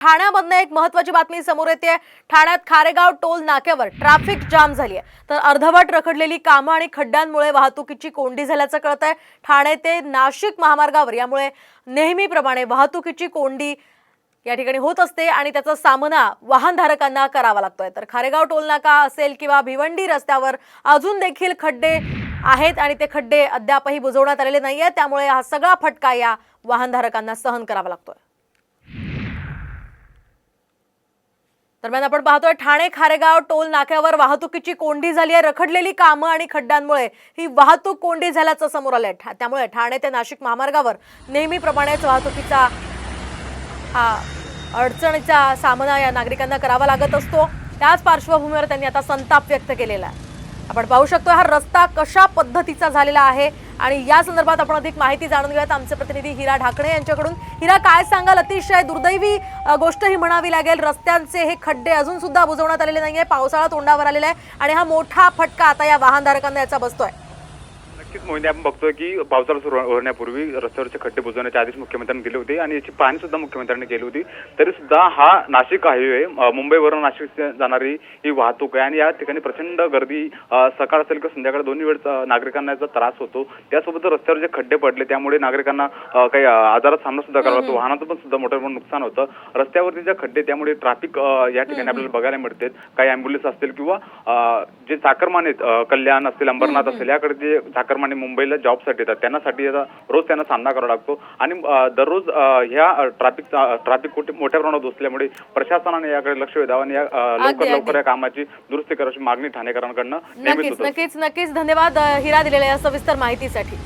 ठाण्यामधनं एक महत्वाची बातमी समोर येते ठाण्यात खारेगाव टोल नाक्यावर ट्रॅफिक जाम झाली आहे तर अर्धवट रखडलेली कामं आणि खड्ड्यांमुळे वाहतुकीची कोंडी झाल्याचं कळत आहे ठाणे ते नाशिक महामार्गावर यामुळे नेहमीप्रमाणे वाहतुकीची कोंडी या ठिकाणी होत असते आणि त्याचा सामना वाहनधारकांना करावा लागतोय. तर खारेगाव टोल नाका असेल किंवा भिवंडी रस्त्यावर अजून देखील खड्डे आहेत आणि ते खड्डे अद्यापही बुजवण्यात आलेले नाही आहेत त्यामुळे हा सगळा फटका या वाहनधारकांना सहन करावा लागतोय. दरम्यान आपण पाहतोय ठाणे खारेगाव टोल नाक्यावर वाहतुकीची कोंडी झाली आहे. रखडलेली कामं आणि खड्ड्यांमुळे ही वाहतूक कोंडी झाल्याचं समोर आलंय. ठा- त्यामुळे ठाणे ते नाशिक महामार्गावर नेहमीप्रमाणेच वाहतुकीचा हा अडचणीचा सामना या नागरिकांना करावा लागत असतो. त्याच पार्श्वभूमीवर त्यांनी आता संताप व्यक्त केलेला आहे. आपण पाहू शकतो हा रस्ता कशा पद्धतीचा झालेला आहे आणि या संदर्भात आपण अधिक माहिती जाणून घेऊयात. आमचे प्रतिनिधी हिरा ढाकणे यांच्याकडून. हिरा काय सांगाल? अतिशय दुर्दैवी गोष्ट ही म्हणावी लागेल. रस्त्यांचे हे खड्डे अजून सुद्धा बुजवण्यात आलेले नाही आहे पावसाळा तोंडावर आलेला आहे आणि हा मोठा फटका आता या वाहनधारकांना याचा बसतोय. नक्कीच मोहिनी आपण बघतोय की पावसाळा सुरू होण्यापूर्वी रस्त्यावरचे खड्डे बुजवण्याचे आदेश मुख्यमंत्र्यांनी दिले होते आणि याची पाहणी सुद्धा मुख्यमंत्र्यांनी केली होती. तरी सुद्धा हा नाशिक हायवे मुंबईवरून नाशिक जाणारी ही वाहतूक आहे आणि या ठिकाणी प्रचंड गर्दी सकाळ असेल किंवा संध्याकाळ दोन्ही वेळेस अ, नागरिकांना याचा त्रास होतो. त्यासोबत रस्त्यावर जे खड्डे पडले त्यामुळे नागरिकांना काही आजारात सामना सुद्धा करावा लागतो. वाहनाचं पण सुद्धा मोठं नुकसान होतं. रस्त्यावरती जे खड्डे त्यामुळे ट्रॅफिक या ठिकाणी आपल्याला बघायला मिळते. काही अँब्युलन्स असतील किंवा जे चाकरमाने आहेत, कल्याण असतील अंबरनाथ असेल याकडे जे चाकरमाने मुंबईला जॉबसाठी येतात त्यांनासाठी रोज त्यांना सामना करावा लागतो आणि दररोज ह्या ट्रॅफिक ट्रॅफिक मोठ्या प्रमाणात असल्यामुळे प्रशासनाने याकडे लक्ष द्यावं आणि लवकर. लवकर या कामाची दुरुस्ती अशी मागणी ठाणेकरांकडनं नक्कीच. नक्कीच नक्कीच धन्यवाद हिरा दिलेल्या या सविस्तर माहितीसाठी